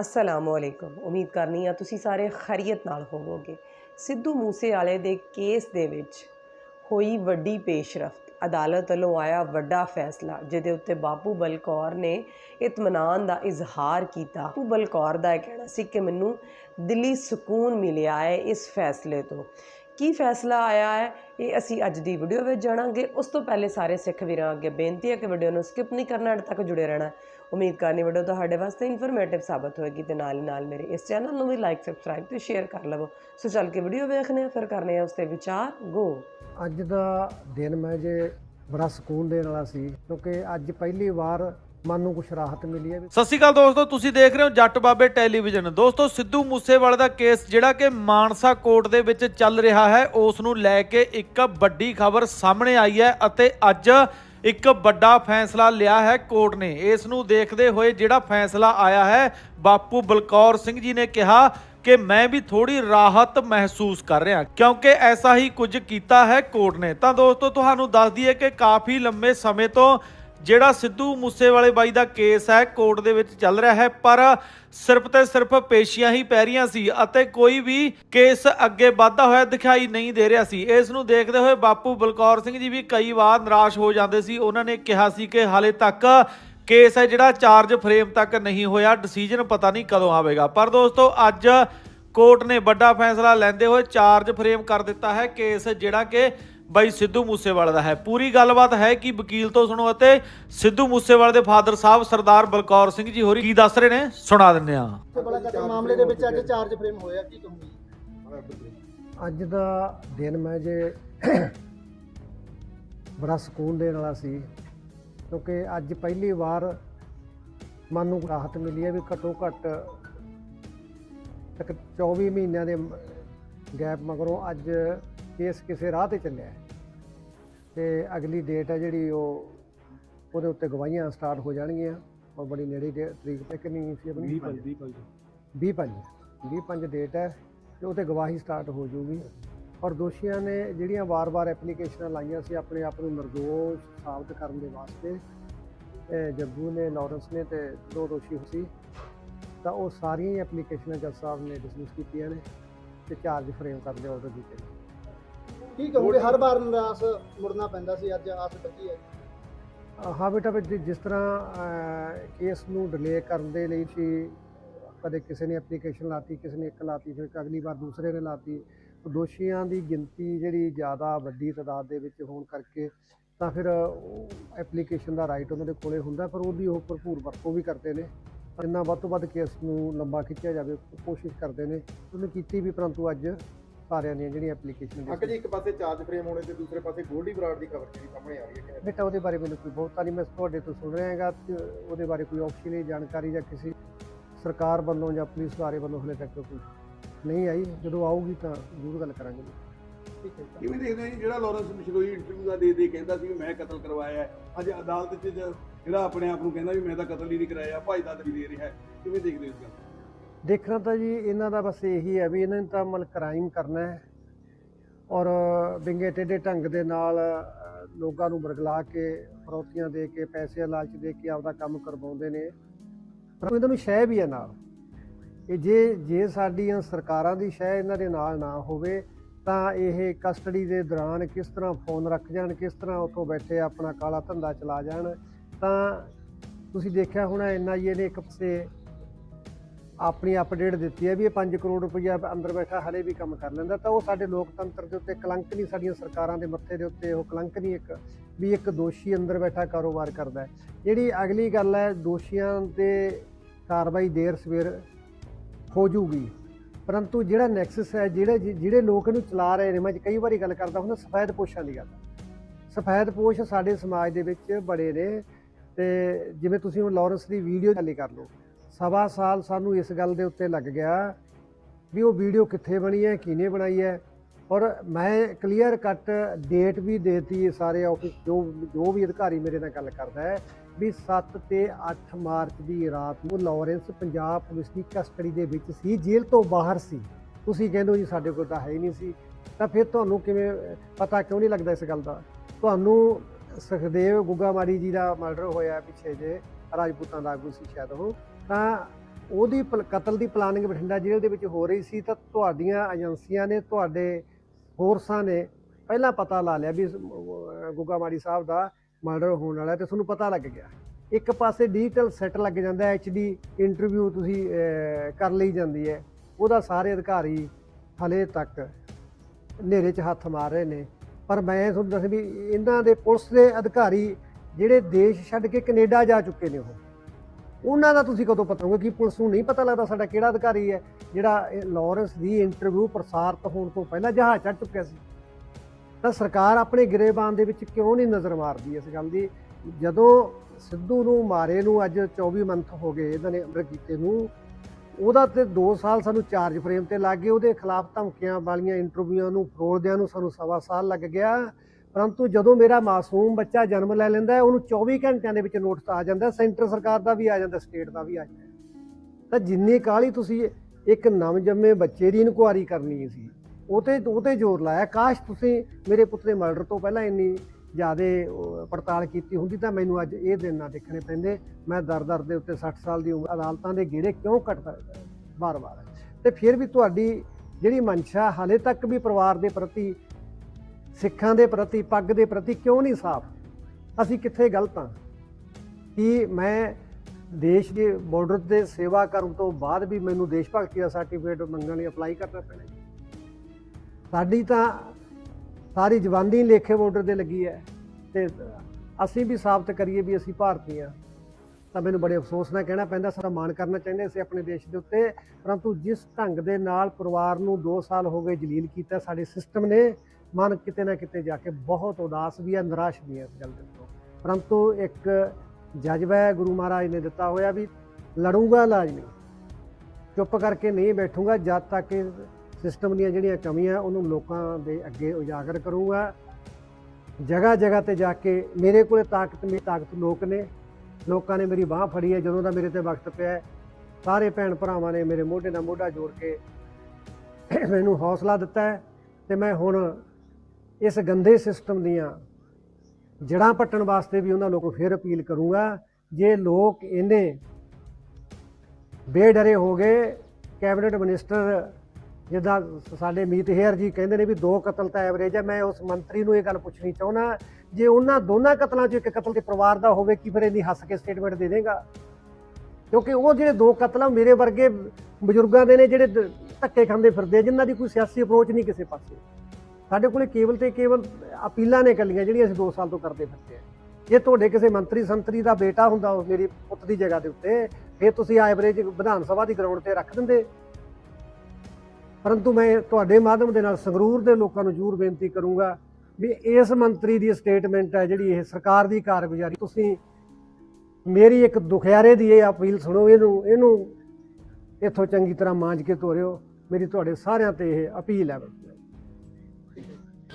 ਅਸਲਾਮੁਅਲੈਕੁਮ ਉਮੀਦ ਕਰਨੀ ਆ ਤੁਸੀਂ ਸਾਰੇ ਖੈਰੀਅਤ ਨਾਲ ਹੋਵੋਗੇ। ਸਿੱਧੂ ਮੂਸੇਵਾਲੇ ਦੇ ਕੇਸ ਦੇ ਵਿੱਚ ਹੋਈ ਵੱਡੀ ਪੇਸ਼ਰਫਤ ਅਦਾਲਤ ਵੱਲੋਂ ਆਇਆ ਵੱਡਾ ਫੈਸਲਾ, ਜਿਹਦੇ ਉੱਤੇ ਬਾਪੂ ਬਲਕੌਰ ਨੇ ਇਤਮਾਨਾਨ ਦਾ ਇਜ਼ਹਾਰ ਕੀਤਾ। ਬਾਪੂ ਬਲਕੌਰ ਦਾ ਇਹ ਕਹਿਣਾ ਸੀ ਕਿ ਮੈਨੂੰ ਦਿੱਲੀ ਸਕੂਨ ਮਿਲਿਆ ਹੈ ਇਸ ਫੈਸਲੇ ਤੋਂ। ਕੀ ਫੈਸਲਾ ਆਇਆ ਹੈ? ਇਹ ਅਸੀਂ ਅੱਜ ਦੀ ਵੀਡੀਓ ਵਿੱਚ ਜਾਣਾਂਗੇ। ਉਸ ਤੋਂ ਪਹਿਲੇ ਸਾਰੇ ਸਿੱਖ ਵੀਰਾਂ ਅੱਗੇ ਬੇਨਤੀ ਹੈ ਕਿ ਵੀਡੀਓ ਨੂੰ ਸਕਿਪ ਨਹੀਂ ਕਰਨਾ ਅੰਤ ਤੱਕ ਜੁੜੇ ਰਹਿਣਾ। ਉਮੀਦ ਕਰਨੀ ਵੀਡੀਓ ਤੁਹਾਡੇ ਵਾਸਤੇ ਇਨਫੋਰਮੇਟਿਵ ਸਾਬਤ ਹੋਏਗੀ ਤੇ ਨਾਲ ਨਾਲ ਮੇਰੇ ਇਸ ਚੈਨਲ ਨੂੰ ਵੀ ਲਾਈਕ ਸਬਸਕ੍ਰਾਈਬ ਤੇ ਸ਼ੇਅਰ ਕਰ ਲਵੋ। ਸੋ ਚੱਲ ਕੇ ਵੀਡੀਓ ਵੇਖਨੇ ਆ ਫਿਰ ਕਰਨੇ ਆ ਉਸ ਤੇ ਵਿਚਾਰ। ਗੋ ਅੱਜ ਦਾ ਦਿਨ ਮੈਂ ਜੇ ਬੜਾ ਸਕੂਨ ਦੇਣ ਵਾਲਾ ਸੀ, ਕਿਉਂਕਿ ਅੱਜ ਪਹਿਲੀ ਵਾਰ ਮਨ ਨੂੰ ਕੁਛ ਰਾਹਤ ਮਿਲੀ ਹੈ ਸਤਿ ਸ਼੍ਰੀ ਅਕਾਲ ਦੋਸਤੋ, ਤੁਸੀਂ ਦੇਖ ਰਹੇ ਹੋ ਜੱਟ ਬਾਬੇ ਟੈਲੀਵਿਜ਼ਨ। ਦੋਸਤੋ, ਸਿੱਧੂ ਮੂਸੇਵਾਲੇ ਦਾ ਕੇਸ ਜਿਹੜਾ ਕਿ ਮਾਨਸਾ ਕੋਰਟ ਦੇ ਵਿੱਚ ਚੱਲ ਰਿਹਾ ਹੈ, ਉਸ ਨੂੰ ਲੈ ਕੇ ਇੱਕ ਵੱਡੀ ਖਬਰ ਸਾਹਮਣੇ ਆਈ ਹੈ ਅਤੇ ਅੱਜ ਇੱਕ ਵੱਡਾ ਫੈਸਲਾ ਲਿਆ ਹੈ ਕੋਰਟ ਨੇ। ਇਸ ਨੂੰ ਦੇਖਦੇ ਹੋਏ ਜਿਹੜਾ ਫੈਸਲਾ ਆਇਆ ਹੈ, ਬਾਪੂ ਬਲਕੌਰ ਸਿੰਘ ਜੀ ਨੇ ਕਿਹਾ ਕਿ ਮੈਂ ਵੀ ਥੋੜੀ ਰਾਹਤ ਮਹਿਸੂਸ ਕਰ ਰਿਹਾ, ਕਿਉਂਕਿ ਐਸਾ ਹੀ ਕੁਝ ਕੀਤਾ ਹੈ ਕੋਰਟ ਨੇ। ਤਾਂ ਦੋਸਤੋ, ਤੁਹਾਨੂੰ ਦੱਸ ਦਈਏ ਕਿ ਕਾਫੀ ਲੰਮੇ ਸਮੇਂ ਤੋਂ ਜਿਹੜਾ ਸਿੱਧੂ ਮੂਸੇਵਾਲੇ ਬਾਈ ਦਾ ਕੇਸ ਹੈ, ਕੋਰਟ ਦੇ ਵਿੱਚ ਚੱਲ ਰਿਹਾ ਹੈ, ਪਰ ਸਿਰਫ ਤੇ ਸਿਰਫ ਪੇਸ਼ੀਆਂ ਹੀ ਪੈ ਰਹੀਆਂ ਸੀ ਅਤੇ ਕੋਈ ਵੀ ਕੇਸ ਅੱਗੇ ਵਧਦਾ ਹੋਇਆ ਦਿਖਾਈ ਨਹੀਂ ਦੇ ਰਿਹਾ ਸੀ। ਇਸ ਨੂੰ ਦੇਖਦੇ ਹੋਏ ਬਾਪੂ ਬਲਕੌਰ ਸਿੰਘ ਜੀ ਵੀ ਕਈ ਵਾਰ ਨਿਰਾਸ਼ ਹੋ ਜਾਂਦੇ ਸੀ। ਉਹਨਾਂ ਨੇ ਕਿਹਾ ਸੀ ਕਿ ਹਾਲੇ ਤੱਕ ਕੇਸ ਹੈ ਜਿਹੜਾ ਚਾਰਜ ਫਰੇਮ ਤੱਕ ਨਹੀਂ ਹੋਇਆ ਡਿਸੀਜਨ ਪਤਾ ਨਹੀਂ ਕਦੋਂ ਆਵੇਗਾ। ਪਰ ਦੋਸਤੋ, ਅੱਜ ਕੋਰਟ ਨੇ ਵੱਡਾ ਫੈਸਲਾ ਲੈਂਦੇ ਹੋਏ ਚਾਰਜ ਫਰੇਮ ਕਰ ਦਿੱਤਾ ਹੈ ਕੇਸ, ਜਿਹੜਾ ਕਿ ਬਾਈ ਸਿੱਧੂ ਮੂਸੇਵਾਲੇ ਦਾ ਹੈ। ਪੂਰੀ ਗੱਲਬਾਤ ਹੈ ਕਿ ਵਕੀਲ ਤੋਂ ਸੁਣੋ ਅਤੇ ਸਿੱਧੂ ਮੂਸੇਵਾਲੇ ਦੇ ਫਾਦਰ ਸਾਹਿਬ ਸਰਦਾਰ ਬਲਕੌਰ ਸਿੰਘ ਜੀ ਹੋਰੀ ਕੀ ਦੱਸ ਰਹੇ ਨੇ? ਸੁਣਾ ਦਿੰਦੇ ਆ ਤੇ ਬੜਾ ਕਤਲ ਮਾਮਲੇ ਦੇ ਵਿੱਚ ਅੱਜ ਚਾਰਜ ਫਰੇਮ ਹੋਇਆ ਕੀ ਕਹੂੰਗੀ? ਅੱਜ ਦਾ ਦਿਨ ਮੈਂ ਜੇ ਬੜਾ ਸਕੂਨ ਦੇਣ ਵਾਲਾ ਸੀ ਕਿਉਂਕਿ ਅੱਜ ਪਹਿਲੀ ਵਾਰ ਮਨ ਨੂੰ ਰਾਹਤ ਮਿਲੀ ਹੈ ਵੀ ਘੱਟੋ ਘੱਟ ਤੱਕ 24 ਮਹੀਨਿਆਂ ਦੇ ਗੈਪ ਮਗਰੋਂ ਅੱਜ ਕੇਸ ਕਿਸੇ ਰਾਹ ਤੇ ਚੱਲਿਆ ਹੈ। ਤੇ ਅਗਲੀ ਡੇਟ ਹੈ ਜਿਹੜੀ ਉਹ ਉਹਦੇ ਉੱਤੇ ਗਵਾਹੀਆਂ ਸਟਾਰਟ ਹੋ ਜਾਣਗੀਆਂ। ਔਰ ਬੜੀ ਨੇੜੇ ਡੇ- ਤਰੀਕ ਤੱਕ ਨਹੀਂ ਸੀ ਆਪਣੀ? 20 ਪੰਜ 20 ਪੰਜ। ਡੇਟ ਹੈ ਤੇ ਉਹ ਤੇ ਗਵਾਹੀ ਸਟਾਰਟ ਹੋ ਜਾਊਗੀ। ਔਰ ਦੋਸ਼ੀਆਂ ਨੇ ਜਿਹੜੀਆਂ ਵਾਰ-ਵਾਰ ਐਪਲੀਕੇਸ਼ਨਾਂ ਲਾਈਆਂ ਸੀ ਆਪਣੇ ਆਪ ਨੂੰ ਨਿਰਦੋਸ਼ ਸਾਬਤ ਕਰਨ ਦੇ ਵਾਸਤੇ ਇਹ ਜੱਗੂ ਨੇ ਲਾਰੈਂਸ ਨੇ ਤੇ ਦੋ ਦੋਸ਼ੀ ਸੀ। ਤਾਂ ਉਹ ਸਾਰੀਆਂ ਹੀ ਐਪਲੀਕੇਸ਼ਨਾਂ ਜੱਜ ਸਾਹਿਬ ਨੇ ਡਿਸਮਿਸ ਕੀਤੀਆਂ ਨੇ ਤੇ ਚਾਰਜ ਫਰੇਮ ਕਰਨ ਦੇ ਆਰਡਰ ਦਿੱਤੇ ਨੇ ਕੀ ਕਹੋਗੇ? ਹਰ ਵਾਰ ਨਿਰਾਸ਼ ਮੁੜਨਾ ਪੈਂਦਾ ਸੀ ਅੱਜ ਆਸ ਬੱਜੀ ਹੈ। ਹਾਂ ਬੇਟਾ ਵੀ ਜਿਸ ਤਰ੍ਹਾਂ ਕੇਸ ਨੂੰ ਡਿਲੇ ਕਰਨ ਦੇ ਲਈ ਸੀ ਕਦੇ ਕਿਸੇ ਨੇ ਐਪਲੀਕੇਸ਼ਨ ਲਾਤੀ ਕਿਸੇ ਨੇ ਇੱਕ ਲਾਤੀ ਫਿਰ ਅਗਲੀ ਵਾਰ ਦੂਸਰੇ ਨੇ ਲਾਤੀ ਦੋਸ਼ੀਆਂ ਦੀ ਗਿਣਤੀ ਜਿਹੜੀ ਜ਼ਿਆਦਾ ਵੱਡੀ ਤਾਦਾਦ ਦੇ ਵਿੱਚ ਹੋਣ ਕਰਕੇ ਤਾਂ ਫਿਰ ਐਪਲੀਕੇਸ਼ਨ ਦਾ ਰਾਈਟ ਉਹਨਾਂ ਦੇ ਕੋਲੇ ਹੁੰਦਾ ਪਰ ਉਹਦੀ ਉਹ ਭਰਪੂਰ ਵਰਤੋਂ ਵੀ ਕਰਦੇ ਨੇ। ਜਿੰਨਾ ਵੱਧ ਤੋਂ ਵੱਧ ਕੇਸ ਨੂੰ ਲੰਬਾ ਖਿੱਚਿਆ ਜਾਵੇ ਕੋਸ਼ਿਸ਼ ਕਰਦੇ ਨੇ। ਉਹਨੇ ਕੀਤੀ ਵੀ ਪਰੰਤੂ ਅੱਜ ਸਾਰਿਆਂ ਦੀਆਂ ਜਿਹੜੀਆਂ ਐਪਲੀਕੇਸ਼ਨ ਅੱਗੇ ਜੀ ਇੱਕ ਪਾਸੇ ਚਾਰਜ ਫਰੇਮ ਹੋਣੇ ਤੇ ਦੂਸਰੇ ਪਾਸੇ ਗੋਲਡੀ ਬਰਾੜ ਦੀ ਖਬਰ ਜਿਹੜੀ ਸਾਹਮਣੇ ਆ ਰਹੀ ਹੈ ਬੇਟਾ ਉਹਦੇ ਬਾਰੇ ਮੈਨੂੰ ਕੋਈ ਬਹੁਤਾ ਨਹੀਂ ਮੈਂ ਤੁਹਾਡੇ ਤੋਂ ਸੁਣ ਰਿਹਾ ਹੈਗਾ ਤੇ ਉਹਦੇ ਬਾਰੇ ਕੋਈ ਔਫੀਸ਼ੀਅਲੀ ਜਾਣਕਾਰੀ ਜਾਂ ਕਿਸੇ ਸਰਕਾਰ ਵੱਲੋਂ ਜਾਂ ਪੁਲਿਸ ਬਾਰੇ ਵੱਲੋਂ ਹਲੇ ਤੱਕ ਕੋਈ ਨਹੀਂ ਆਈ। ਜਦੋਂ ਆਊਗੀ ਤਾਂ ਜ਼ਰੂਰ ਗੱਲ ਕਰਾਂਗੇ ਠੀਕ ਹੈ ਕਿਵੇਂ ਦੇਖਦੇ ਹੋ ਜੀ ਜਿਹੜਾ ਲਾਰੈਂਸ ਮਸ਼ਰੂਈ ਇੰਟਰਵਿਊ ਦਾ ਦੇ ਦੇ ਕਹਿੰਦਾ ਸੀ ਵੀ ਮੈਂ ਕਤਲ ਕਰਵਾਇਆ ਹੈ। ਅੱਜ ਅਦਾਲਤ 'ਚ ਜਿਹੜਾ ਆਪਣੇ ਆਪ ਨੂੰ ਕਹਿੰਦਾ ਵੀ ਮੈਂ ਤਾਂ ਕਤਲ ਹੀ ਨਹੀਂ ਕਰਾਇਆ ਭਾਈ ਦਾ ਵੀ ਦੇ ਰਿਹਾ ਹੈ। ਕਿਵੇਂ ਦੇਖਦੇ ਹੋ ਇਸ ਗੱਲ? ਦੇਖਣਾ ਤਾਂ ਜੀ, ਇਹਨਾਂ ਦਾ ਬਸ ਇਹੀ ਹੈ ਵੀ ਇਹਨਾਂ ਨੇ ਤਾਂ ਮਲ ਕ੍ਰਾਈਮ ਕਰਨਾ ਹੈ। ਔਰ ਵਿੰਗੇ ਟੇਢੇ ਢੰਗ ਦੇ ਨਾਲ ਲੋਕਾਂ ਨੂੰ ਬਰਗਲਾ ਕੇ, ਫਰੋਤੀਆਂ ਦੇ ਕੇ ਪੈਸੇ ਲਾਲਚ ਦੇ ਕੇ ਆਪਦਾ ਕੰਮ ਕਰਵਾਉਂਦੇ ਨੇ। ਪਰ ਇਹਨਾਂ ਨੂੰ ਸ਼ਹਿ ਵੀ ਹੈ ਨਾਲ। ਇਹ ਜੇ ਜੇ ਸਾਡੀਆਂ ਸਰਕਾਰਾਂ ਦੀ ਸ਼ਹਿ ਇਹਨਾਂ ਦੇ ਨਾਲ ਨਾ ਹੋਵੇ, ਤਾਂ ਇਹ ਕਸਟਡੀ ਦੇ ਦੌਰਾਨ ਕਿਸ ਤਰ੍ਹਾਂ ਫੋਨ ਰੱਖ ਜਾਣ, ਕਿਸ ਤਰ੍ਹਾਂ ਉੱਥੋਂ ਬੈਠੇ ਆਪਣਾ ਕਾਲਾ ਧੰਦਾ ਚਲਾ ਜਾਣ, ਤਾਂ ਤੁਸੀਂ ਦੇਖਿਆ ਹੋਣਾ ਐਨਆਈਏ ਨੇ ਇੱਕ ਪਾਸੇ ਆਪਣੀ ਅਪਡੇਟ ਦਿੱਤੀ ਹੈ ਵੀ ਇਹ 5 ਕਰੋੜ ਰੁਪਈਆ ਅੰਦਰ ਬੈਠਾ ਹਲੇ ਵੀ ਕੰਮ ਕਰ ਲੈਂਦਾ, ਤਾਂ ਉਹ ਸਾਡੇ ਲੋਕਤੰਤਰ ਦੇ ਉੱਤੇ ਕਲੰਕ ਨਹੀਂ, ਸਾਡੀਆਂ ਸਰਕਾਰਾਂ ਦੇ ਮੱਥੇ ਦੇ ਉੱਤੇ ਉਹ ਕਲੰਕ ਨਹੀਂ ਇੱਕ, ਵੀ ਇੱਕ ਦੋਸ਼ੀ ਅੰਦਰ ਬੈਠਾ ਕਾਰੋਬਾਰ ਕਰਦਾ ਜਿਹੜੀ ਅਗਲੀ ਗੱਲ ਹੈ, ਦੋਸ਼ੀਆਂ ਤੇ ਕਾਰਵਾਈ ਦੇਰ ਸਵੇਰ ਹੋ ਜੂਗੀ ਪਰੰਤੂ ਜਿਹੜਾ ਨੈਕਸਸ ਹੈ, ਜਿਹੜੇ ਜਿਹੜੇ ਲੋਕ ਇਹਨੂੰ ਚਲਾ ਰਹੇ ਨੇ, ਮੈਂ ਕਈ ਵਾਰੀ ਗੱਲ ਕਰਦਾ ਹੁੰਦਾ, ਸਫੈਦ ਪੋਸ਼ਾਂ ਦੀ ਗੱਲ। ਸਫੈਦ ਪੋਸ਼ ਸਾਡੇ ਸਮਾਜ ਦੇ ਵਿੱਚ ਬੜੇ ਨੇ, ਤੇ ਜਿਵੇਂ ਤੁਸੀਂ ਹੁਣ ਲਾਰੈਂਸ ਦੀ ਵੀਡੀਓ ਗੱਲ ਕਰ ਲਓ ਸਵਾ ਸਾਲ ਸਾਨੂੰ ਇਸ ਗੱਲ ਦੇ ਉੱਤੇ ਲੱਗ ਗਿਆ ਵੀ ਉਹ ਵੀਡੀਓ ਕਿੱਥੇ ਬਣੀ ਹੈ, ਕਿਹਨੇ ਬਣਾਈ ਹੈ। ਔਰ ਮੈਂ ਕਲੀਅਰ ਕੱਟ ਡੇਟ ਵੀ ਦੇਤੀ ਸਾਰੇ ਆਫਿਸ ਜੋ ਜੋ ਵੀ ਅਧਿਕਾਰੀ ਮੇਰੇ ਨਾਲ ਗੱਲ ਕਰਦਾ ਹੈ ਵੀ 7 ਤੇ 8 ਮਾਰਚ ਦੀ ਰਾਤ ਨੂੰ ਲਾਰੈਂਸ ਪੰਜਾਬ ਪੁਲਿਸ ਦੀ ਕਸਟਡੀ ਦੇ ਵਿੱਚ ਸੀ, ਜੇਲ੍ਹ ਤੋਂ ਬਾਹਰ ਸੀ। ਤੁਸੀਂ ਕਹਿੰਦੇ ਹੋ ਜੀ ਸਾਡੇ ਕੋਲ ਤਾਂ ਹੈ ਹੀ ਨਹੀਂ ਸੀ। ਤਾਂ ਫਿਰ ਤੁਹਾਨੂੰ ਕਿਵੇਂ, ਪਤਾ ਕਿਉਂ ਨਹੀਂ ਲੱਗਦਾ ਇਸ ਗੱਲ ਦਾ? ਤੁਹਾਨੂੰ ਸੁਖਦੇਵ ਗੁੱਗਾ ਮਾੜੀ ਜੀ ਦਾ ਮਰਡਰ ਹੋਇਆ ਪਿੱਛੇ ਜੇ, ਰਾਜਪੂਤਾਂ ਦਾ ਆਗੂ ਸੀ ਸ਼ਾਇਦ ਉਹ। ਤਾਂ ਉਹਦੀ ਪਲ- ਕਤਲ ਦੀ ਪਲਾਨਿੰਗ ਬਠਿੰਡਾ ਜੇਲ੍ਹ ਦੇ ਵਿੱਚ ਹੋ ਰਹੀ ਸੀ ਤਾਂ ਤੁਹਾਡੀਆਂ ਏਜੰਸੀਆਂ ਨੇ, ਤੁਹਾਡੇ ਫੋਰਸਾਂ ਨੇ ਪਹਿਲਾਂ ਪਤਾ ਲਾ ਲਿਆ ਵੀ ਗੁੱਗਾ ਮਾੜੀ ਸਾਹਿਬ ਦਾ ਮਰਡਰ ਹੋਣ ਵਾਲਾ ਹੈ ਤੇ ਤੁਹਾਨੂੰ ਪਤਾ ਲੱਗ ਗਿਆ। ਇੱਕ ਪਾਸੇ ਡਿਜੀਟਲ ਸੈੱਟ ਲੱਗ ਜਾਂਦਾ ਹੈ ਡੀ ਇੰਟਰਵਿਊ ਤੁਸੀਂ ਕਰ ਲਈ ਜਾਂਦੀ ਹੈ। ਉਹਦਾ ਸਾਰੇ ਅਧਿਕਾਰੀ ਹਲੇ ਤੱਕ ਹਨੇਰੇ 'ਚ ਹੱਥ ਮਾਰ ਰਹੇ ਨੇ। ਪਰ ਮੈਂ ਤੁਹਾਨੂੰ ਦੱਸ ਵੀ ਇਹਨਾਂ ਦੇ ਪੁਲਿਸ ਦੇ ਅਧਿਕਾਰੀ ਜਿਹੜੇ ਦੇਸ਼ ਛੱਡ ਕੇ ਕੈਨੇਡਾ ਜਾ ਚੁੱਕੇ ਨੇ ਉਹ। ਉਹਨਾਂ ਦਾ ਤੁਸੀਂ ਕਦੋਂ ਪਤਾ ਹੋਊਗਾ ਕਿ ਪੁਲਿਸ ਨੂੰ ਨਹੀਂ ਪਤਾ ਲੱਗਦਾ ਸਾਡਾ ਕਿਹੜਾ ਅਧਿਕਾਰੀ ਹੈ? ਜਿਹੜਾ ਇਹ ਲਾਰੈਂਸ ਦੀ ਇੰਟਰਵਿਊ ਪ੍ਰਸਾਰਿਤ ਹੋਣ ਤੋਂ ਪਹਿਲਾਂ ਜਹਾਜ਼ ਚੜ੍ਹ ਚੁੱਕਿਆ ਸੀ। ਤਾਂ ਸਰਕਾਰ ਆਪਣੇ ਗਿਰੇਬਾਨ ਦੇ ਵਿੱਚ ਕਿਉਂ ਨਹੀਂ ਨਜ਼ਰ ਮਾਰਦੀ ਇਸ ਗੱਲ ਦੀ? ਜਦੋਂ ਸਿੱਧੂ ਨੂੰ, ਮਾਰੇ ਨੂੰ ਅੱਜ 24 ਮੰਥ ਹੋ ਗਏ ਇਹਨਾਂ ਨੇ ਅੰਦਰ ਕੀਤੇ ਨੂੰ, ਉਹਦਾ ਤੇ 2 ਸਾਲ ਸਾਨੂੰ ਚਾਰਜ ਫਰੇਮ ਤੇ ਲੱਗ ਗਏ, ਉਹਦੇ ਖਿਲਾਫ ਧਮਕੀਆਂ ਵਾਲੀਆਂ ਇੰਟਰਵਿਊਆਂ ਨੂੰ, ਫਰੋਲਦਿਆਂ ਨੂੰ ਸਾਨੂੰ ਸਵਾ ਸਾਲ ਲੱਗ ਗਿਆ। ਪਰੰਤੂ ਜਦੋਂ ਮੇਰਾ ਮਾਸੂਮ ਬੱਚਾ ਜਨਮ ਲੈ ਲੈਂਦਾ ਉਹਨੂੰ 24 ਘੰਟਿਆਂ ਦੇ ਵਿੱਚ ਨੋਟਿਸ ਆ ਜਾਂਦਾ ਸੈਂਟਰ ਸਰਕਾਰ ਦਾ ਵੀ ਆ ਜਾਂਦਾ, ਸਟੇਟ ਦਾ ਵੀ ਆ ਜਾਂਦਾ ਤਾਂ ਜਿੰਨੀ ਕਾਹਲੀ ਤੁਸੀਂ ਇੱਕ ਨਵਜੰਮੇ ਬੱਚੇ ਦੀ ਇਨਕੁਆਰੀ ਕਰਨੀ ਸੀ ਉਹ ਤੇ ਉਹ ਤੇ ਜ਼ੋਰ ਲਾਇਆ, ਕਾਸ਼ ਤੁਸੀਂ ਮੇਰੇ ਪੁੱਤ ਦੇ ਮਰਡਰ ਤੋਂ ਪਹਿਲਾਂ ਇੰਨੀ ਜ਼ਿਆਦਾ ਪੜਤਾਲ ਕੀਤੀ ਹੁੰਦੀ ਤਾਂ ਮੈਨੂੰ ਅੱਜ ਇਹ ਦਿਨ ਨਾ ਦੇਖਣੇ ਪੈਂਦੇ। ਮੈਂ ਦਰ-ਦਰ ਦੇ ਉੱਤੇ 60 ਸਾਲ ਦੀ ਉਮਰ, ਅਦਾਲਤਾਂ ਦੇ ਗੇੜੇ ਕਿਉਂ ਕੱਟਦਾ ਬਾਰ-ਬਾਰ ਤੇ ਫਿਰ ਵੀ ਤੁਹਾਡੀ ਜਿਹੜੀ ਮਨਸ਼ਾ ਹਾਲੇ ਤੱਕ ਵੀ ਪਰਿਵਾਰ ਦੇ ਪ੍ਰਤੀ ਸਿੱਖਾਂ ਦੇ ਪ੍ਰਤੀ, ਪੱਗ ਦੇ ਪ੍ਰਤੀ ਕਿਉਂ ਨਹੀਂ ਸਾਫ਼? ਅਸੀਂ ਕਿੱਥੇ ਗਲਤ ਹਾਂ? ਕਿ ਮੈਂ ਦੇਸ਼ ਦੇ ਬਾਰਡਰ ਤੇ ਸੇਵਾ ਕਰਨ ਤੋਂ ਬਾਅਦ ਵੀ ਮੈਨੂੰ ਦੇਸ਼ ਭਗਤੀ ਦਾ ਸਰਟੀਫਿਕੇਟ ਮੰਗਣ ਲਈ ਅਪਲਾਈ ਕਰਨਾ ਪੈਣਾ ਸਾਡੀ ਤਾਂ ਸਾਰੀ ਜਵਾਨੀ ਲੇਖੇ ਬਾਰਡਰ ਤੇ ਲੱਗੀ ਹੈ ਤੇ ਅਸੀਂ ਵੀ ਸਾਬਤ ਕਰੀਏ ਵੀ ਅਸੀਂ ਭਾਰਤੀ ਹਾਂ। ਤਾਂ ਮੈਨੂੰ ਬੜੇ ਅਫਸੋਸ ਨਾਲ ਕਹਿਣਾ ਪੈਂਦਾ, ਸਾਡਾ ਮਾਣ ਕਰਨਾ ਚਾਹੁੰਦੇ ਅਸੀਂ ਆਪਣੇ ਦੇਸ਼ ਦੇ ਉੱਤੇ। ਪਰੰਤੂ ਜਿਸ ਢੰਗ ਦੇ ਨਾਲ ਪਰਿਵਾਰ ਨੂੰ 2 ਸਾਲ ਹੋ ਗਏ ਜਲੀਲ ਕੀਤਾ ਸਾਡੇ ਸਿਸਟਮ ਨੇ ਮਨ ਕਿਤੇ ਨਾ ਕਿਤੇ ਜਾ ਕੇ ਬਹੁਤ ਉਦਾਸ ਵੀ ਹੈ, ਨਿਰਾਸ਼ ਵੀ ਹੈ ਇਸ ਗੱਲ ਦੇ ਤੋਂ ਪਰੰਤੂ ਇੱਕ ਜਜ਼ਬਾ ਹੈ ਗੁਰੂ ਮਹਾਰਾਜ ਨੇ ਦਿੱਤਾ ਹੋਇਆ ਵੀ ਲੜੂਗਾ ਲਾਜ਼ਮੀ ਚੁੱਪ ਕਰਕੇ ਨਹੀਂ ਬੈਠੂੰਗਾ, ਜਦ ਤੱਕ ਇਹ ਸਿਸਟਮ ਦੀਆਂ ਜਿਹੜੀਆਂ ਕਮੀਆਂ, ਉਹਨੂੰ ਲੋਕਾਂ ਦੇ ਅੱਗੇ ਉਜਾਗਰ ਕਰੂੰਗਾ। ਜਗ੍ਹਾ ਜਗ੍ਹਾ ਤੇ ਜਾ ਕੇ ਮੇਰੇ ਕੋਲੇ ਤਾਕਤ, ਮੇਰੀ ਤਾਕਤ ਲੋਕ ਨੇ। ਲੋਕਾਂ ਨੇ ਮੇਰੀ ਬਾਹ ਫੜੀ ਹੈ, ਜਦੋਂ ਦਾ ਮੇਰੇ ਤੇ ਵਕਤ ਪਿਆ ਸਾਰੇ ਭੈਣ ਭਰਾਵਾਂ ਨੇ ਮੇਰੇ ਮੋਢੇ ਨਾਲ ਮੋਢਾ ਜੋੜ ਕੇ ਮੈਨੂੰ ਹੌਸਲਾ ਦਿੱਤਾ ਹੈ ਤੇ ਮੈਂ ਹੁਣ ਇਸ ਗੰਦੇ ਸਿਸਟਮ ਦੀਆਂ ਜੜਾਂ ਪੱਟਣ ਵਾਸਤੇ ਵੀ ਉਹਨਾਂ ਲੋਕਾਂ ਨੂੰ ਫਿਰ ਅਪੀਲ ਕਰੂੰਗਾ ਜੇ ਲੋਕ ਇਹਨੇ ਬੇਡਰੇ ਹੋ ਗਏ ਕੈਬਨਿਟ ਮਿਨਿਸਟਰ ਜਿੱਦਾਂ ਸਾਡੇ ਮੀਤ ਹੇਅਰ ਜੀ ਕਹਿੰਦੇ ਨੇ ਵੀ ਦੋ ਕਤਲ ਤਾਂ ਐਵਰੇਜ ਹੈ ਮੈਂ ਉਸ ਮੰਤਰੀ ਨੂੰ ਇਹ ਗੱਲ ਪੁੱਛਣੀ ਚਾਹੁੰਦਾ ਜੇ ਉਹਨਾਂ ਦੋਨਾਂ ਕਤਲਾਂ 'ਚੋਂ ਇੱਕ ਕਤਲ ਤੇ ਪਰਿਵਾਰ ਦਾ ਹੋਵੇ ਕੀ ਫਿਰ ਇੰਨੀ ਹੱਸ ਕੇ ਸਟੇਟਮੈਂਟ ਦੇ ਦੇਗਾ? ਕਿਉਂਕਿ ਉਹ ਜਿਹੜੇ ਦੋ ਕਤਲ ਆ ਮੇਰੇ ਵਰਗੇ ਬਜ਼ੁਰਗਾਂ ਦੇ ਨੇ ਜਿਹੜੇ ਧੱਕੇ ਖਾਂਦੇ ਫਿਰਦੇ ਆ, ਜਿਨ੍ਹਾਂ ਦੀ ਕੋਈ ਸਿਆਸੀ ਅਪਰੋਚ ਨਹੀਂ ਕਿਸੇ ਪਾਸੇ। ਸਾਡੇ ਕੋਲੇ ਕੇਵਲ ਤੇ ਕੇਵਲ ਅਪੀਲਾਂ ਨੇ ਕੱਲੀਆਂ ਜਿਹੜੀਆਂ ਅਸੀਂ 2 ਸਾਲ ਤੋਂ ਕਰਦੇ ਫਿਰਦੇ ਆ ਜੇ ਤੁਹਾਡੇ ਕਿਸੇ ਮੰਤਰੀ ਸੰਤਰੀ ਦਾ ਬੇਟਾ ਹੁੰਦਾ ਉਹ ਮੇਰੀ ਪੁੱਤ ਦੀ ਜਗ੍ਹਾ ਦੇ ਉੱਤੇ, ਫਿਰ ਤੁਸੀਂ ਐਵਰੇਜ ਵਿਧਾਨ ਸਭਾ ਦੀ ਗਰਾਊਂਡ ਤੇ ਰੱਖ ਦਿੰਦੇ। ਪਰੰਤੂ ਮੈਂ ਤੁਹਾਡੇ ਮਾਧਿਅਮ ਦੇ ਨਾਲ ਸੰਗਰੂਰ ਦੇ ਲੋਕਾਂ ਨੂੰ ਜ਼ਰੂਰ ਬੇਨਤੀ ਕਰੂੰਗਾ ਵੀ ਇਸ ਮੰਤਰੀ ਦੀ ਸਟੇਟਮੈਂਟ ਹੈ ਜਿਹੜੀ ਇਹ ਸਰਕਾਰ ਦੀ ਕਾਰਗੁਜ਼ਾਰੀ। ਤੁਸੀਂ ਮੇਰੀ ਇੱਕ ਦੁਖਿਆਰੇ ਦੀ ਇਹ ਅਪੀਲ ਸੁਣੋ, ਇਹਨੂੰ ਇਹਨੂੰ ਇੱਥੋਂ ਚੰਗੀ ਤਰ੍ਹਾਂ ਮਾਂਜ ਕੇ ਤੋਰਿਓ। ਮੇਰੀ ਤੁਹਾਡੇ ਸਾਰਿਆਂ ਤੇ ਇਹ ਅਪੀਲ ਹੈ।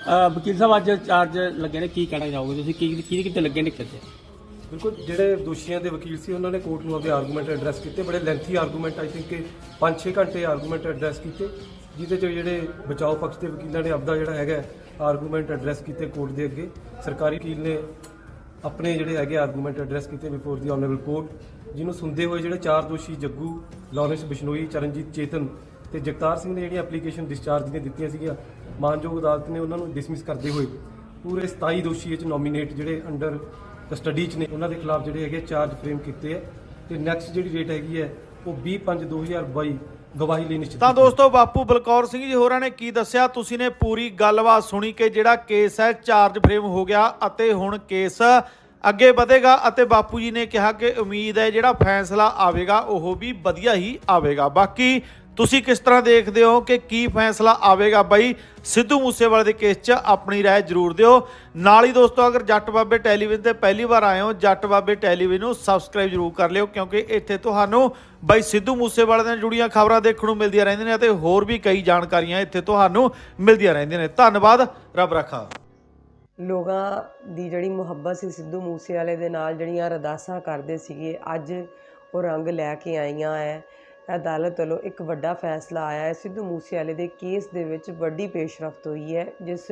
ਵਕੀਲ ਸਾਹਿਬ, ਅੱਜ ਚਾਰਜ ਲੱਗੇ ਨੇ, ਕੀ ਕਹਿਣਾ ਚਾਹੋਗੇ ਤੁਸੀਂ? ਕੀ ਕੀ ਕਿਤੇ ਲੱਗੇ ਨੇ ਕਿਤੇ ਬਿਲਕੁਲ, ਜਿਹੜੇ ਦੋਸ਼ੀਆਂ ਦੇ ਵਕੀਲ ਸੀ, ਉਹਨਾਂ ਨੇ ਕੋਰਟ ਨੂੰ ਆਪਦੇ ਆਰਗੂਮੈਂਟ ਐਡਰੈਸ ਕੀਤੇ। ਬੜੇ ਲੈਂਥੀ ਆਰਗੂਮੈਂਟ ਆਈ ਥਿੰਕ ਕਿ 5-6 ਘੰਟੇ ਆਰਗੂਮੈਂਟ ਐਡਰੈਸ ਕੀਤੇ, ਜਿਹਦੇ ਚ ਜਿਹੜੇ ਬਚਾਓ ਪੱਖ ਦੇ ਵਕੀਲਾਂ ਨੇ ਆਪਦਾ ਜਿਹੜਾ ਹੈਗਾ ਆਰਗੂਮੈਂਟ ਐਡਰੈਸ ਕੀਤੇ ਕੋਰਟ ਦੇ ਅੱਗੇ। ਸਰਕਾਰੀ ਵਕੀਲ ਨੇ ਆਪਣੇ ਜਿਹੜੇ ਹੈਗੇ ਆਰਗੂਮੈਂਟ ਐਡਰੈਸ ਕੀਤੇ ਬਿਫੋਰ ਦੀ ਆਨਰੇਬਲ ਕੋਰਟ ਜਿਹਨੂੰ ਸੁਣਦੇ ਹੋਏ ਜਿਹੜੇ ਚਾਰ ਦੋਸ਼ੀ ਜੱਗੂ, ਲਾਰੈਂਸ ਬਿਸ਼ਨੋਈ, ਚਰਨਜੀਤ ਚੇਤਨ ਤੇ ਜਗਤਾਰ ਸਿੰਘ ਨੇ ਜਿਹੜੀਆਂ ਐਪਲੀਕੇਸ਼ਨ ਡਿਸਚਾਰਜ ਦੀਆਂ ਦਿੱਤੀਆਂ ਸੀਗੀਆਂ ਮਾਨਯੋਗ ਅਦਾਲਤ ਨੇ ਉਹਨਾਂ ਨੂੰ ਡਿਸਮਿਸ ਕਰਦੇ ਹੋਏ ਪੂਰੇ 27 ਦੋਸ਼ੀ ਇਹ ਚ ਨੋਮੀਨੇਟ ਜਿਹੜੇ ਅੰਡਰ ਕਸਟਡੀ ਚ ਨੇ ਉਹਨਾਂ ਦੇ ਖਿਲਾਫ ਜਿਹੜੇ ਹੈਗੇ ਚਾਰਜ ਫਰੇਮ ਕੀਤੇ ਆ ਤੇ ਨੈਕਸਟ ਜਿਹੜੀ ਡੇਟ ਹੈਗੀ ਹੈ ਉਹ 20/5/2022 ਗਵਾਹੀ ਲਈ ਨਿਸ਼ਚਿਤ ਤਾਂ। ਦੋਸਤੋ ਬਾਪੂ ਬਲਕੌਰ ਸਿੰਘ ਜੀ ਹੋਰਾਂ ਨੇ ਕੀ ਦੱਸਿਆ ਤੁਸੀਂ ਨੇ ਪੂਰੀ ਗੱਲਬਾਤ ਸੁਣੀ ਕਿ ਜਿਹੜਾ ਕੇਸ ਹੈ ਚਾਰਜ ਫਰੇਮ ਹੋ ਗਿਆ ਅਤੇ ਹੁਣ ਕੇਸ ਅੱਗੇ ਵਧੇਗਾ ਅਤੇ ਬਾਪੂ ਜੀ ਨੇ ਕਿਹਾ ਕਿ ਉਮੀਦ ਹੈ ਜਿਹੜਾ ਫੈਸਲਾ ਆਵੇਗਾ ਉਹ ਵੀ ਵਧੀਆ ਹੀ ਆਵੇਗਾ ਬਾਕੀ ਤੁਸੀਂ ਕਿਸ ਤਰ੍ਹਾਂ ਦੇਖਦੇ ਹੋ ਕਿ ਕੀ ਫੈਸਲਾ ਆਵੇਗਾ ਬਾਈ ਸਿੱਧੂ ਮੂਸੇਵਾਲੇ ਦੇ ਕੇਸ 'ਚ ਆਪਣੀ رائے ਜ਼ਰੂਰ ਦਿਓ ਨਾਲ ਹੀ ਦੋਸਤੋ ਅਗਰ ਜੱਟ ਬਾਬੇ ਟੈਲੀਵਿਜ਼ਨ ਤੇ ਪਹਿਲੀ ਵਾਰ ਆਏ ਹੋ ਜੱਟ ਬਾਬੇ ਟੈਲੀਵਿਜ਼ਨ ਨੂੰ ਸਬਸਕ੍ਰਾਈਬ ਜ਼ਰੂਰ ਕਰ ਲਿਓ ਕਿਉਂਕਿ ਇੱਥੇ ਤੁਹਾਨੂੰ ਬਾਈ ਸਿੱਧੂ ਮੂਸੇਵਾਲੇ ਨਾਲ ਜੁੜੀਆਂ ਖਬਰਾਂ ਦੇਖਣ ਨੂੰ ਮਿਲਦੀਆਂ ਰਹਿੰਦੀਆਂ ਨੇ ਅਤੇ ਹੋਰ ਵੀ ਕਈ ਜਾਣਕਾਰੀਆਂ ਇੱਥੇ ਤੁਹਾਨੂੰ ਮਿਲਦੀਆਂ ਰਹਿੰਦੀਆਂ ਨੇ ਧੰਨਵਾਦ ਰੱਬ ਰੱਖਾ ਲੋਕਾਂ ਦੀ ਜਿਹੜੀ ਮੁਹੱਬਤ ਸੀ ਸਿੱਧੂ ਮੂਸੇਵਾਲੇ ਦੇ ਨਾਲ ਜਿਹੜੀਆਂ ਅਰਦਾਸਾਂ ਕਰਦੇ ਸੀਗੇ ਅੱਜ ਉਹ ਰੰਗ ਲੈ ਕੇ ਆਈਆਂ ਹੈ ਅਦਾਲਤ ਵੱਲੋਂ ਇੱਕ ਵੱਡਾ ਫੈਸਲਾ ਆਇਆ ਹੈ। ਸਿੱਧੂ ਮੂਸੇਵਾਲੇ ਦੇ ਕੇਸ ਦੇ ਵਿੱਚ ਵੱਡੀ ਪੇਸ਼ਰਫਤ ਹੋਈ ਹੈ, ਜਿਸ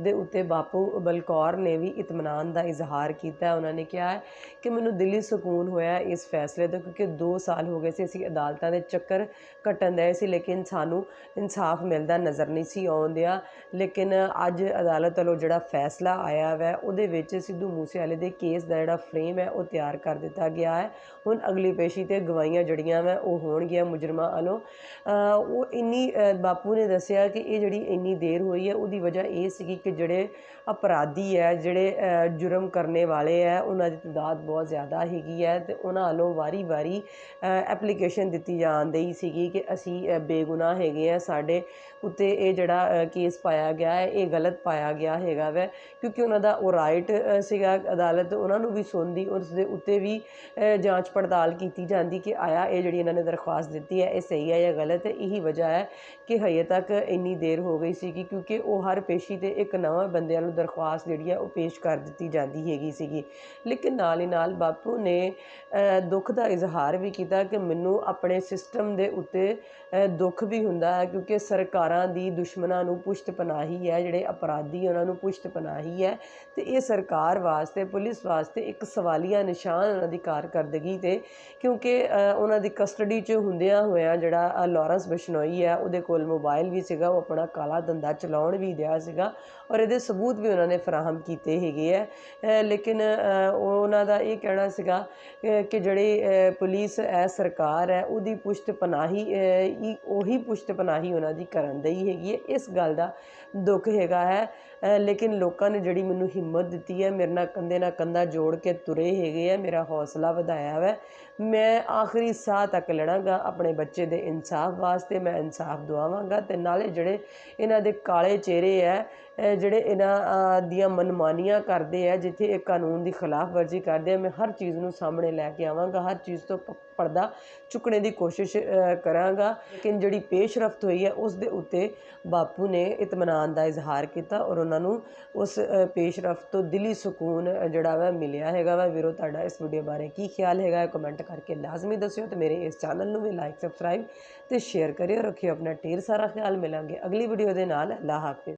ਦੇ ਉੱਤੇ ਬਾਪੂ ਬਲਕੌਰ ਨੇ ਵੀ ਇਤਮਾਨਾਨ ਦਾ ਇਜ਼ਹਾਰ ਕੀਤਾ ਉਹਨਾਂ ਨੇ ਕਿਹਾ ਕਿ ਮੈਨੂੰ ਦਿਲੀ ਸਕੂਨ ਹੋਇਆ ਇਸ ਫੈਸਲੇ ਤੋਂ, ਕਿਉਂਕਿ 2 ਸਾਲ ਹੋ ਗਏ ਸੀ ਅਸੀਂ ਅਦਾਲਤਾਂ ਦੇ ਚੱਕਰ ਕੱਟਣ ਦੇ ਸੀ, ਲੇਕਿਨ ਸਾਨੂੰ ਇਨਸਾਫ ਮਿਲਦਾ ਨਜ਼ਰ ਨਹੀਂ ਸੀ ਆਉਂਦਿਆ। ਲੇਕਿਨ ਅੱਜ ਅਦਾਲਤ ਵੱਲੋਂ ਜਿਹੜਾ ਫੈਸਲਾ ਆਇਆ ਵੈ, ਉਹਦੇ ਵਿੱਚ ਸਿੱਧੂ ਮੂਸੇਵਾਲੇ ਦੇ ਕੇਸ ਦਾ ਜਿਹੜਾ ਫਰੇਮ ਹੈ, ਉਹ ਤਿਆਰ ਕਰ ਦਿੱਤਾ ਗਿਆ ਹੈ। ਹੁਣ ਅਗਲੀ ਪੇਸ਼ੀ ਤੇ ਗਵਾਹੀਆਂ ਜੜੀਆਂ ਵੈ, ਉਹ ਹੋਣਗੀਆਂ। ਮੁਜਰਮਾਂ ਵੱਲੋਂ ਉਹ ਇੰਨੀ ਬਾਪੂ ਨੇ ਦੱਸਿਆ ਕਿ ਇਹ ਜਿਹੜੀ ਇੰਨੀ ਦੇਰ ਹੋਈ ਹੈ ਉਹਦੀ ਵਜ੍ਹਾ ਇਹ ਸੀਗੀ ਕਿ ਜਿਹੜੇ ਅਪਰਾਧੀ ਹੈ ਜਿਹੜੇ ਜੁਰਮ ਕਰਨੇ ਵਾਲੇ ਹੈ ਉਹਨਾਂ ਦੀ ਤਾਦਾਦ ਬਹੁਤ ਜ਼ਿਆਦਾ ਹੈਗੀ ਹੈ ਤੇ ਉਹਨਾਂ ਵੱਲੋਂ ਵਾਰੀ-ਵਾਰੀ ਐਪਲੀਕੇਸ਼ਨ ਦਿੱਤੀ ਜਾਣ ਜਾਂਦੀ ਸੀਗੀ ਕਿ ਅਸੀਂ ਅ, ਬੇਗੁਨਾਹ ਹੈਗੇ ਆ ਸਾਡੇ ਉੱਤੇ ਇਹ ਜਿਹੜਾ ਕੇਸ ਪਾਇਆ ਗਿਆ ਹੈ ਇਹ ਗਲਤ ਪਾਇਆ ਗਿਆ ਹੈਗਾ ਵੈ। ਕਿਉਂਕਿ ਉਹਨਾਂ ਦਾ ਉਹ ਰਾਈਟ ਸੀਗਾ ਅਦਾਲਤ ਉਹਨਾਂ ਨੂੰ ਵੀ ਸੁਣਦੀ ਉਸ ਦੇ ਉੱਤੇ ਵੀ ਜਾਂਚ ਪੜਤਾਲ ਕੀਤੀ ਜਾਂਦੀ ਕਿ ਆਇਆ ਇਹ ਜਿਹੜੀ ਇਹਨਾਂ ਨੇ ਦਰਖਾਸਤ ਦਿੱਤੀ ਹੈ, ਇਹ ਸਹੀ ਹੈ ਜਾਂ ਗਲਤ ਹੈ, ਇਹੀ ਵਜ੍ਹਾ ਹੈ ਕਿ ਹਜੇ ਤੱਕ ਇੰਨੀ ਦੇਰ ਹੋ ਗਈ ਸੀਗੀ ਕਿਉਂਕਿ ਉਹ ਹਰ ਪੇਸ਼ੀ ਤੇ ਇੱਕ ਨਵਾਂ ਬੰਦਿਆਂ ਨੂੰ ਦਰਖਾਸਤ ਜਿਹੜੀ ਹੈ ਉਹ ਪੇਸ਼ ਕਰ ਦਿੱਤੀ ਜਾਂਦੀ ਹੈਗੀ ਸੀਗੀ। ਲੇਕਿਨ ਨਾਲ ਹੀ ਨਾਲ ਬਾਪੂ ਨੇ ਦੁੱਖ ਦਾ ਇਜ਼ਹਾਰ ਵੀ ਕੀਤਾ ਕਿ ਮੈਨੂੰ ਆਪਣੇ ਸਿਸਟਮ ਦੇ ਉੱਤੇ ਦੁੱਖ ਵੀ ਹੁੰਦਾ ਹੈ ਕਿਉਂਕਿ ਸਰਕਾਰਾਂ ਦੀ ਦੁਸ਼ਮਣਾਂ ਨੂੰ ਪੁਸ਼ਤ ਪਨਾਹੀ ਹੈ, ਜਿਹੜੇ ਅਪਰਾਧੀ ਉਹਨਾਂ ਨੂੰ ਪੁਸ਼ਤ ਪਨਾਹੀ ਹੈ ਤੇ ਇਹ ਸਰਕਾਰ ਵਾਸਤੇ, ਪੁਲਿਸ ਵਾਸਤੇ ਇੱਕ ਸਵਾਲੀਆ ਨਿਸ਼ਾਨ ਉਹਨਾਂ ਦੀ ਕਾਰਕਰਦਗੀ ਤੇ ਕਿਉਂਕਿ ਉਹਨਾਂ ਦੀ ਕਸਟਡੀ 'ਚ ਹੁੰਦਿਆਂ ਹੋਇਆਂ ਜਿਹੜਾ ਅ, ਲਾਰੈਂਸ ਬਿਸ਼ਨੋਈ ਹੈ ਉਹਦੇ ਕੋਲ ਮੋਬਾਈਲ ਵੀ ਸੀਗਾ ਉਹ ਆਪਣਾ ਕਾਲਾ ਧੰਦਾ ਚਲਾਉਣ ਵੀ ਦਿਆ ਸੀਗਾ ਔਰ ਇਹਦੇ ਸਬੂਤ ਵੀ ਉਹਨਾਂ ਨੇ ਫਰਾਹਮ ਕੀਤੇ ਹੈਗੇ ਆ। ਲੇਕਿਨ ਅ, ਉਹਨਾਂ ਦਾ ਇਹ ਕਹਿਣਾ ਸੀਗਾ ਕਿ ਜਿਹੜੇ ਪੁਲਿਸ ਹੈ ਸਰਕਾਰ ਹੈ ਉਹਦੀ ਪੁਸ਼ਤ ਪਨਾਹੀ ਉਹੀ ਪੁਸ਼ਤ ਪਨਾਹੀ ਉਹਨਾਂ ਦੀ ਕਰਨ ਦਈ ਹੈਗੀ ਹੈ। ਇਸ ਗੱਲ ਦਾ ਦੁੱਖ ਹੈਗਾ ਹੈ। ਲੇਕਿਨ ਲੋਕਾਂ ਨੇ ਜਿਹੜੀ ਮੈਨੂੰ ਹਿੰਮਤ ਦਿੱਤੀ ਹੈ ਮੇਰੇ ਨਾਲ ਕੰਧੇ ਨਾਲ ਕੰਧਾ ਜੋੜ ਕੇ ਤੁਰੇ ਹੈਗੇ ਆ ਮੇਰਾ ਹੌਸਲਾ ਵਧਾਇਆ ਵੈ। ਮੈਂ ਆਖਰੀ ਸਾਹ ਤੱਕ ਲੜਾਂਗਾ ਆਪਣੇ ਬੱਚੇ ਦੇ ਇਨਸਾਫ ਵਾਸਤੇ, ਮੈਂ ਇਨਸਾਫ ਦਵਾਵਾਂਗਾ ਤੇ ਨਾਲੇ ਜਿਹੜੇ ਇਹਨਾਂ ਦੇ ਕਾਲੇ ਚਿਹਰੇ ਹੈ ਜਿਹੜੇ ਇਹਨਾਂ ਦੀਆਂ ਮਨਮਾਨੀਆਂ ਕਰਦੇ ਆ ਜਿੱਥੇ ਇਹ ਕਾਨੂੰਨ ਦੀ ਖਿਲਾਫ ਵਰਜੀ ਕਰਦੇ ਆ ਮੈਂ ਹਰ ਚੀਜ਼ ਨੂੰ ਸਾਹਮਣੇ ਲੈ ਕੇ ਆਵਾਂਗਾ ਹਰ ਚੀਜ਼ ਤੋਂ ਪ- ਪਰਦਾ ਚੁੱਕਣੇ ਦੀ ਕੋਸ਼ਿਸ਼ ਕਰਾਂਗਾ। ਲੇਕਿਨ ਜਿਹੜੀ ਪੇਸ਼ਰਫਤ ਹੋਈ ਹੈ ਉਸ ਦੇ ਉੱਤੇ ਬਾਪੂ ਨੇ ਇਤਮਾਨਾਨ ਦਾ ਇਜ਼ਹਾਰ ਕੀਤਾ ਔਰ ਉਹਨਾਂ ਨੂੰ ਉਸ ਅ, ਪੇਸ਼ਰਫਤ ਤੋਂ ਦਿਲੀ ਸਕੂਨ ਜਿਹੜਾ ਵਾ ਮਿਲਿਆ ਹੈਗਾ ਵਾ। ਵੀਰੋ ਤੁਹਾਡਾ ਇਸ ਵੀਡੀਓ ਬਾਰੇ ਕੀ ਖਿਆਲ ਹੈਗਾ ਕਮੈਂਟ ਕਰਕੇ ਲਾਜ਼ਮੀ ਦੱਸਿਓ ਤੇ ਮੇਰੇ ਇਸ ਚੈਨਲ ਨੂੰ ਵੀ ਲਾਈਕ ਸਬਸਕ੍ਰਾਈਬ ਤੇ ਸ਼ੇਅਰ ਕਰਿਓ। ਰੱਖਿਓ ਆਪਣਾ ਢੇਰ ਸਾਰਾ ਖਿਆਲ। ਮਿਲਾਂਗੇ ਅਗਲੀ ਵੀਡੀਓ ਦੇ ਨਾਲ। ਅੱਲਾ ਹਾਫਿਜ਼।